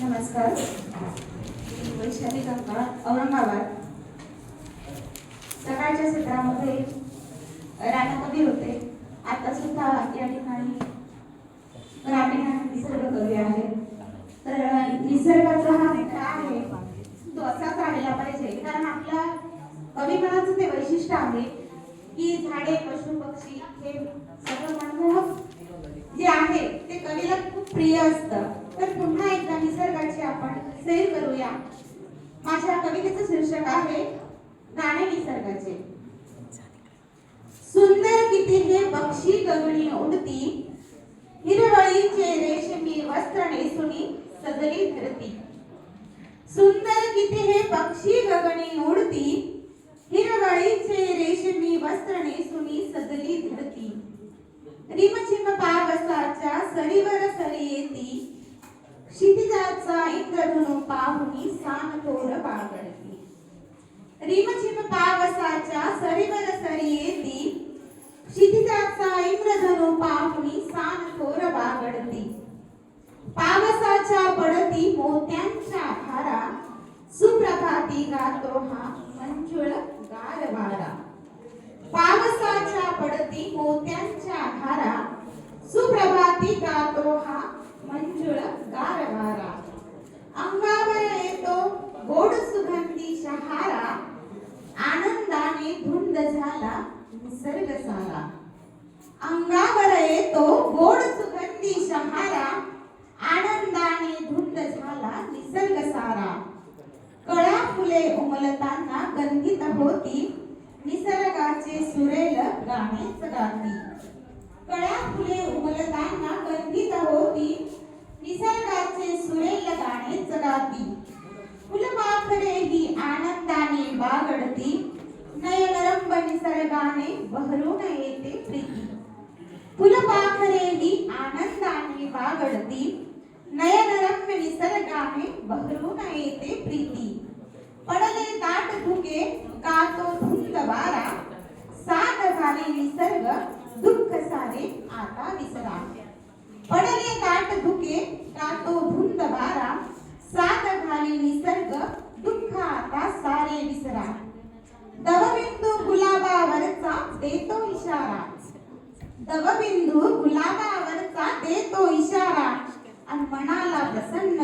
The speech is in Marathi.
नमस्कार. वैशाली गंगा औरंगाबाद. सकाळच्या सत्रामध्ये राणाकवी होते? आता सुद्धा या ठिकाणी ग्रामीण निसर्ग कवी आहे. तर निसर्गाचा हा मित्र आहे तो असाच राहिला पाहिजे. कारण आपल्या मनाचं ते वैशिष्ट्य आहे की झाडे पशु पक्षी हे सगळं मनमोहक जे आहे. ते कवीला खूप प्रिय असतं. तर पुन्हा एकदा निसर्गाची आपण सैर करूया. माझ्या कवितेचं शीर्षक आहे गाणे निसर्गाचे. सुंदर किती हे पक्षी गगणी उडती हिरवळीचे रेशमी वस्त्र नेसुनी सजली धरती. सुंदर किती हे पक्षी गगणी उडती हिरवळीचे रेशमी वस्त्र नेसुनी सजली धरती रिमचिम पावसाच्या सरीवर सरी येती क्षितिजाचा इंद्रधनु पाहुनी सान थोर बागडती रिमचिम पावसाच्या सरीवर सरी येती क्षितिजाचा इंद्रधनु पाहुनी सान थोर बागडती पावसाच्या पडती मोत्यांच्या धारा सुप्रभाती गातो हा मंजुळ गार वारा पावसाच्या पडती मोत्यांच्या धारा सुप्रभाती गातो हा मंजुळ गारवारा. अंगावर येतो गोड सुगंधी शहारा आनंदाने धुंद झाला निसर्ग सारा. अंगावर येतो गोड सुगंधी शहारा आनंदाने धुंद झाला निसर्ग सारा. कळा फुले उमलताना गंधित होती निसर्ग निसर्गाचे सुरेल गाणेच गाती कळ्या फुले उमलताना गंधित होती. निसर्गाचे सुरेल गाणेच गाती फुलपाखरे ही आनंदाने बागडती. नयनरंब निसर्गाने बहरून येते प्रीती. फुलपाखरे ही आनंदाने बागडती. नयनरम्य निसर्गाने बहरून येते प्रीती. पडले ताट धुके गातो धुंद वारा सारे झाले निसर्ग दुःख सारे आता विसरा पडले दाट धुके गातो भुंद वारा सात घाली निसर्ग दुःख आता सारे विसरा दवबिंदू गुलाबावरचा देतो इशारा. दवबिंदू गुलाबावरचा देतो इशारा. आणि मनाला प्रसन्न